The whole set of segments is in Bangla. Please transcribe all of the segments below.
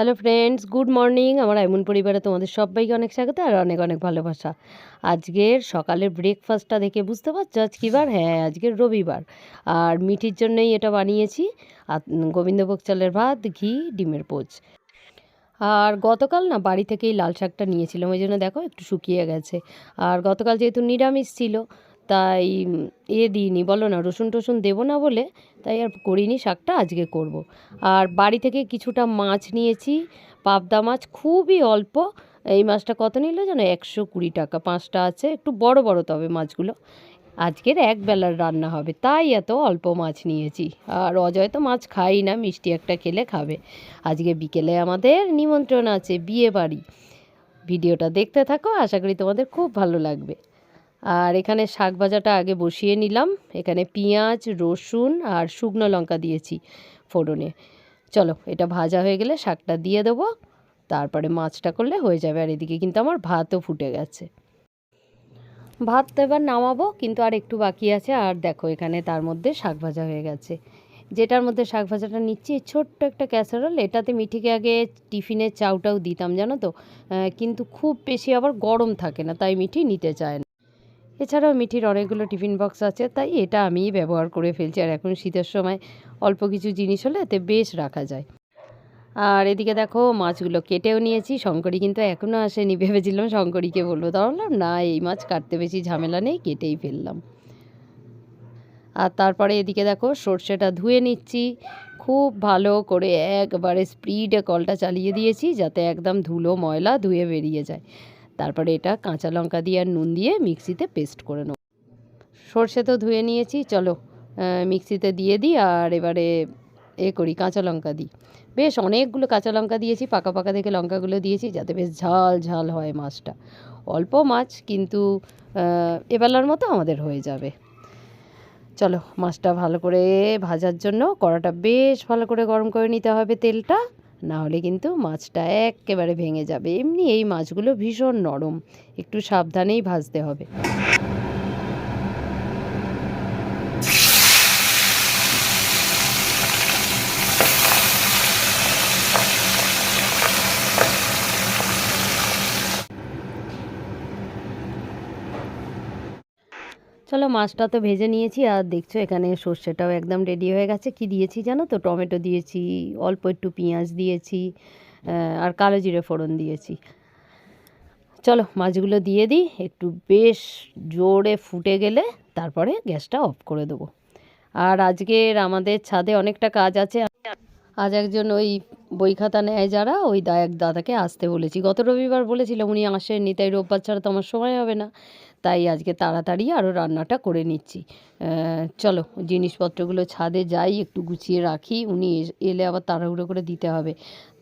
হ্যালো ফ্রেন্ডস গুড মর্নিং আমার এমন পরিবারে তোমাদের সবাইকে অনেক স্বাগত আর অনেক অনেক ভালোবাসা। আজকের সকালের ব্রেকফাস্টটা দেখে বুঝতে পারছ? আজ বার? হ্যাঁ আজকের রবিবার। আর মিঠির জন্যই এটা বানিয়েছি। আর গোবিন্দভোগ চালের ভাত, ঘি, ডিমের পোচ। আর গতকাল না বাড়ি থেকেই লাল শাকটা নিয়েছিলাম। ওই জন্য দেখো একটু শুকিয়ে গেছে। আর গতকাল যেহেতু নিরামিষ ছিল তাই এ দিইনি। বলো না, রসুন টসুন দেবো না বলে তাই আর করিনি শাকটা, আজকে করব। আর বাড়ি থেকে কিছুটা মাছ নিয়েছি, পাবদা মাছ খুবই অল্প। এই মাছটা কত নিল জানো? একশো কুড়ি টাকা, পাঁচটা আছে, একটু বড় বড় তবে মাছগুলো। আজকের এক বেলার রান্না হবে, তাই এত অল্প মাছ নিয়েছি। আর অজয় তো মাছ খাই না, মিষ্টি একটা খেলে খাবে। আজকে বিকেলে আমাদের নিমন্ত্রণ আছে বিয়ে বাড়ি ভিডিওটা দেখতে থাকো, আশা করি তোমাদের খুব ভালো লাগবে। আর এখানে শাক ভাজাটা আগে বসিয়ে নিলাম। এখানে পেঁয়াজ, রসুন আর শুকনো লঙ্কা দিয়েছি ফোড়নে। চলো, এটা ভাজা হয়ে গেলে শাকটা দিয়ে দেবো। তারপরে মাছটা করলে হয়ে যাবে। আর এদিকে কিন্তু আমার ভাতও ফুটে গেছে। ভাত তো এবার নামাবো, কিন্তু আর একটু বাকি আছে। আর দেখো, এখানে তার মধ্যে শাক ভাজা হয়ে গেছে। যেটার মধ্যে শাক ভাজাটা নিচ্ছি, ছোট্ট একটা ক্যাসারোল। এটাতে মিঠিকে আগে টিফিনের চাউটাও দিতাম, জানো তো? কিন্তু খুব বেশি আবার গরম থাকে না, তাই মিঠি নিতে চায় না। এছাড়াও মিঠির অনেকগুলো টিফিন বক্স আছে, তাই এটা আমিই ব্যবহার করে ফেলছি। আর এখন শীতের সময় অল্প কিছু জিনিস হলে এতে বেশ রাখা যায়। আর এদিকে দেখো, মাছগুলো কেটেও নিয়েছি, শঙ্করী কিন্তু এখনও আসেনি। ভেবেছিলাম শঙ্করীকে বলব বললাম না, এই মাছ কাটতে বেশি ঝামেলা নেই, কেটেই ফেললাম। আর তারপরে এদিকে দেখো, সর্ষেটা ধুয়ে নিচ্ছি। খুব ভালো করে একবারে স্পিডে কলটা চালিয়ে দিয়েছি, যাতে একদম ধুলো ময়লা ধুয়ে বেরিয়ে যায়। তারপরে এটা কাঁচা লঙ্কা দিয়ে আর নুন দিয়ে মিক্সিতে পেস্ট করে নেব। সর্ষে তো ধুয়ে নিয়েছি, চলো মিক্সিতে দিয়ে দিই আর এবারে এ করি, কাঁচা লঙ্কা দিই। বেশ, অনেকগুলো কাঁচা লঙ্কা দিয়েছি, পাকা পাকা দেখে লঙ্কাগুলো দিয়েছি, যাতে বেশ ঝাল ঝাল হয় মাছটা। অল্প মাছ, কিন্তু এবেলার মতো আমাদের হয়ে যাবে। চলো, মাছটা ভালো করে ভাজার জন্য কড়াটা বেশ ভালো করে গরম করে নিতে হবে তেলটা। না হলে কিন্তু মাছটা একেবারে ভেঙে যাবে। এমনি এই মাছগুলো ভীষণ নরম। একটু সাবধানেই ভাজতে হবে। চলো মাছটা তো ভেজে নিয়েছি, আর দেখছ এখানে সর্ষেটাও একদম রেডি হয়ে গেছে। কি দিয়েছি জানো তো? টমেটো দিয়েছি, অল্প একটু পেঁয়াজ দিয়েছি আর কালো জিরে ফোড়ন দিয়েছি। চলো মাছগুলো দিয়ে দিই, একটু বেশ জোরে ফুটে গেলে তারপরে গ্যাসটা অফ করে দেবো। আর আজকের আমাদের ছাদে অনেকটা কাজ আছে। আজ একজন ওই বই খাতা নেয় যারা, ওই দা এক দাদাকে আসতে বলেছি। গত রবিবার বলেছিলাম, উনি আসেননি, তাই রোববার ছাড়া তো আমার সময় হবে না। তাই আজকে তাড়াতাড়ি আরও রান্নাটা করে নিচ্ছি। চলো, জিনিসপত্রগুলো ছাদে যাই, একটু গুছিয়ে রাখি, উনি এলে আবার তাড়াহুড়ো করে দিতে হবে।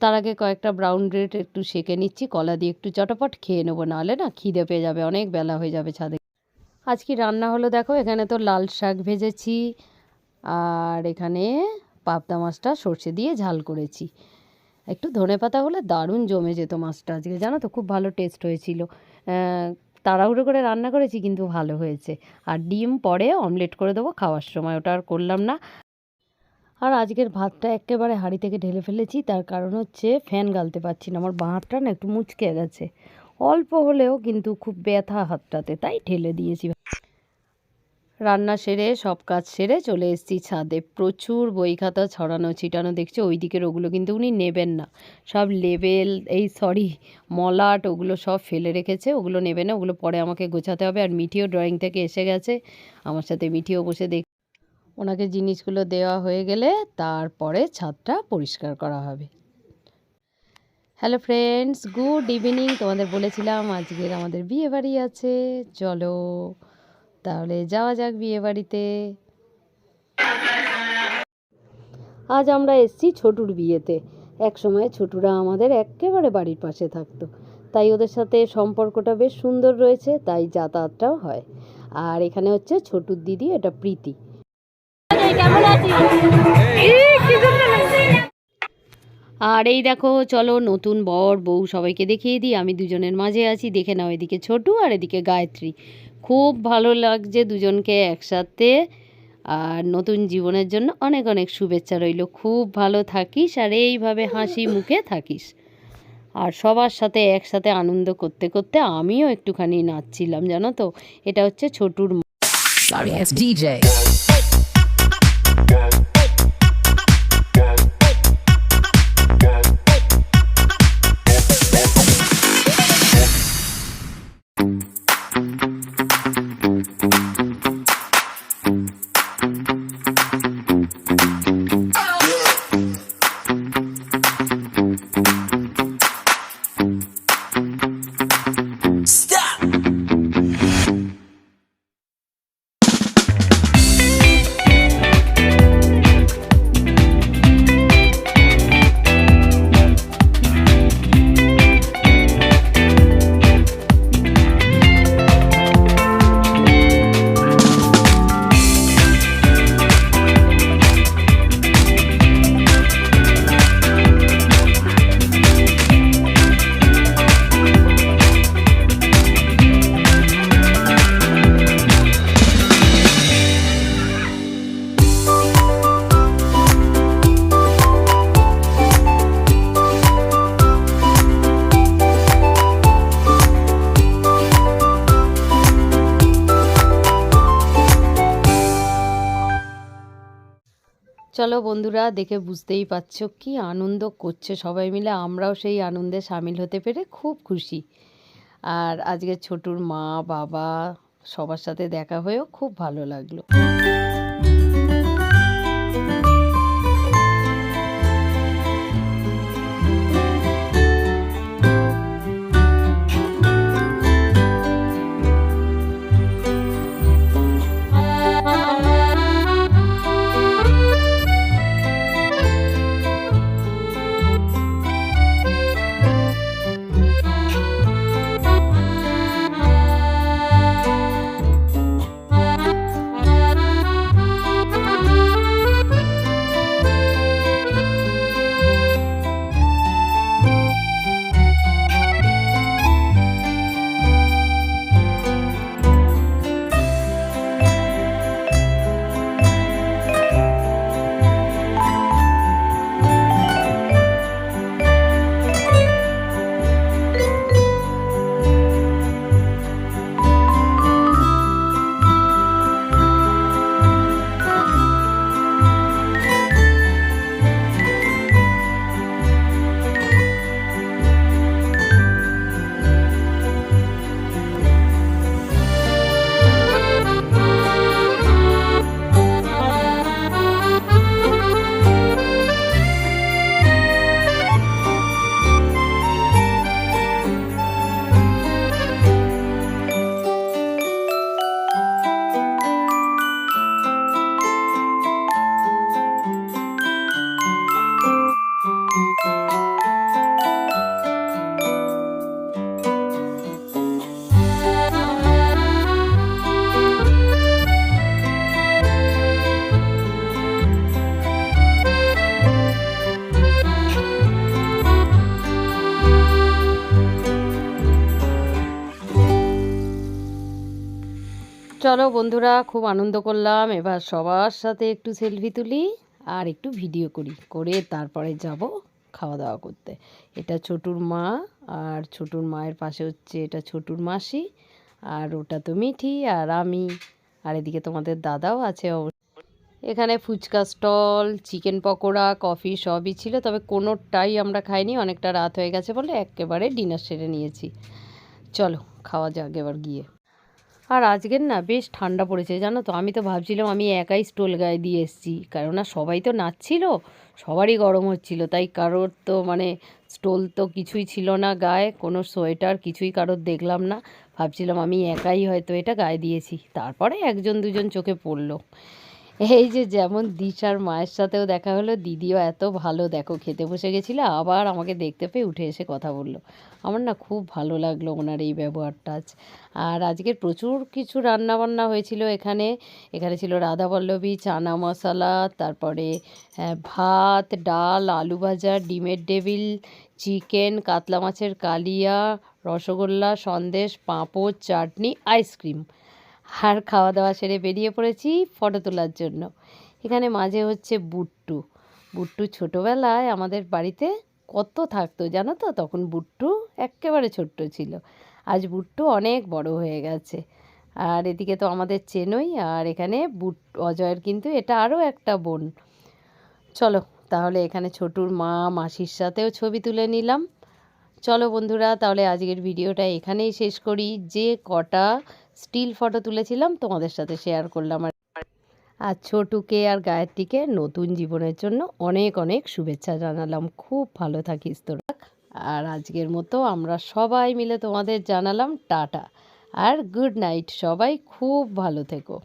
তার আগে কয়েকটা ব্রাউন ব্রেড একটু সেকে নিচ্ছি, কলা দিয়ে একটু চটপট খেয়ে নেব, নাহলে না খিদে পেয়ে যাবে, অনেক বেলা হয়ে যাবে ছাদে। আজ কি রান্না হলো দেখো, এখানে তো লাল শাক ভেজেছি, আর এখানে পাবদা মাছটা সর্ষে দিয়ে ঝাল করেছি। একটু ধনে পাতা হলে দারুণ জমে যেত মাছটা আজকে, জানো তো, খুব ভালো টেস্ট হয়েছিল। তাড়াহুড়ো করে রান্না করেছি, কিন্তু ভালো হয়েছে। আর ডিম পরে অমলেট করে দেবো, খাওয়ার সময় ওটা আর করলাম না। আর আজকের ভাতটা একেবারে হাঁড়ি থেকে ঢেলে ফেলেছি, তার কারণ হচ্ছে ফ্যান গালতে পারছি না, আমার বাঁ হাতটা না একটু মুচকে গেছে। অল্প হলেও কিন্তু খুব ব্যথা হাতটাতে, তাই ঢেলে দিয়েছি। রান্না সেরে, সব কাজ সেরে চলে এসেছি ছাদে। প্রচুর বই খাতা ছড়ানো, ছিটানো দেখছি ওই দিকের ওগুলো কিন্তু উনি নেবেন না। সব লেবেল, এই সরি, মলাট, ওগুলো সব ফেলে রেখেছে, ওগুলো নেবে না, ওগুলো পরে আমাকে গোছাতে হবে। আর মিঠিও ড্রয়িং থেকে এসে গেছে, আমার সাথে মিঠিও বসে দেখ, ওনাকে জিনিসগুলো দেওয়া হয়ে গেলে তারপরে ছাদটা পরিষ্কার করা হবে। Hello friends, good evening. তোমাদের বলেছিলাম আজকের আমাদের বিয়ে বাড়ি আছে। চলো তাহলে যাওয়া যাক বিয়ে বাড়িতে আজ আমরা এসেছি ছোটুর বিয়েতে। এক সময় ছোটুরা আমাদের একেবারে বাড়ির পাশে থাকতো। তাই ওদের সাথে সম্পর্কটা বেশ সুন্দর রয়েছে, তাই যাতায়াতটাও হয়। আর এখানে হচ্ছে ছোটুর দিদি, এটা প্রীতি। আর এই দেখো, চলো নতুন বর, বউ সবাইকে দেখিয়ে দিই। আমি দুজনের মাঝে আছি, দেখে নাও এদিকে ছোটু আর এদিকে গায়ত্রী। খুব ভালো লাগছে দুজনকে একসাথে আর নতুন জীবনের জন্য অনেক অনেক শুভেচ্ছা রইল। খুব ভালো থাকিস আর এইভাবে হাসি মুখে থাকিস। আর সবার সাথে একসাথে আনন্দ করতে করতে আমিও একটুখানি নাচছিলাম, জানো তো? এটা হচ্ছে ছোটুর চলো বন্ধুরা, দেখে বুঝতেই পারছ কি আনন্দ করছে সবাই মিলে। আমরাও সেই আনন্দে সামিল হতে পেরে খুব খুশি। আর আজকে ছোটুর মা, বাবা সবার সাথে দেখা হয়েও খুব ভালো লাগল। চলো বন্ধুরা, খুব আনন্দ করলাম। এবার সবার সাথে একটু সেলফি তুলি আর একটু ভিডিও করি। করে তারপরে যাব খাওয়া দাওয়া করতে। এটা ছোটুর মা আর ছোটুর মায়ের পাশে হচ্ছে এটা ছোটুর মাসি আর ওটা তো মিঠি আর আমি। আর এদিকে তোমাদের দাদাও আছে এখানে fuchka stall, chicken pakora, coffee সবই ছিল, তবে কোনোটাই আমরা খাইনি। অনেকটা রাত হয়ে গেছে বলে একেবারে ডিনার সেরে নিয়েছি। চলো, খাওয়া যাক এবার গিয়ে। আর আজকের না বেশ ঠান্ডা পড়েছে, জানো তো। আমি তো ভাবছিলাম আমি একাই স্টোল গায়ে দিয়ে এসেছি। কেননা সবাই তো নাচছিল, সবারই গরম হচ্ছিল। তাই কারোর তো মানে স্টোল তো কিছুই ছিল না গায়ে, কোনো সোয়েটার কিছুই কারোর দেখলাম না। ভাবছিলাম আমি একাই হয়তো এটা গায়ে দিয়েছি। তারপরে একজন দুজন চোখে পড়ল। এই যে যেমন দিশার মায়ের সাথেও দেখা হলো, দিদিও এত ভালো দেখো, খেতে বসে গেছিল, আবার আমাকে দেখতে পেয়ে উঠে এসে কথা বলল। আমার না খুব ভালো লাগল ওনার এই ব্যবহারটা আজ। আর আজকের প্রচুর কিছু রান্না বান্না হয়েছিল এখানে। এখানে ছিল রাধাবল্লভী চানা মশলা, তারপরে ভাত, ডাল, আলু ভাজা, ডিমের ডেভিল চিকেন, কাতলা মাছের কালিয়া, রসগোল্লা, সন্দেশ, পাঁপড়, চাটনি, আইসক্রিম। আর খাওয়া দাওয়া সেরে বেরিয়ে পড়েছি ফটো তোলার জন্য। এখানে মাঝে হচ্ছে বুট্টু। বুট্টু ছোটোবেলায় আমাদের বাড়িতে কত থাকতো জানো তো? তখন বুট্টু এক্কেবারে ছোট্ট ছিল। আজ বুট্টু অনেক বড় হয়ে গেছে। আর এদিকে তো আমাদের চেনই, আর এখানে বুট, অজয়ের কিন্তু এটা আরও একটা বোন। চলো, তাহলে এখানে ছোটুর মা, মাসির সাথেও ছবি তুলে নিলাম। চলো বন্ধুরা, তাহলে আজকের ভিডিওটা এখানেই শেষ করি। যে কটা স্টিল ফটো তুলেছিলাম, তোমাদের সাথে শেয়ার করলাম। আর আর ছোটুকে আর গায়ত্রীকে নতুন জীবনের জন্য অনেক অনেক শুভেচ্ছা জানালাম। খুব ভালো থাকিস তোরা। আর আজকের মতো আমরা সবাই মিলে তোমাদের জানালাম টাটা। আর গুড নাইট সবাই খুব ভালো থেকো।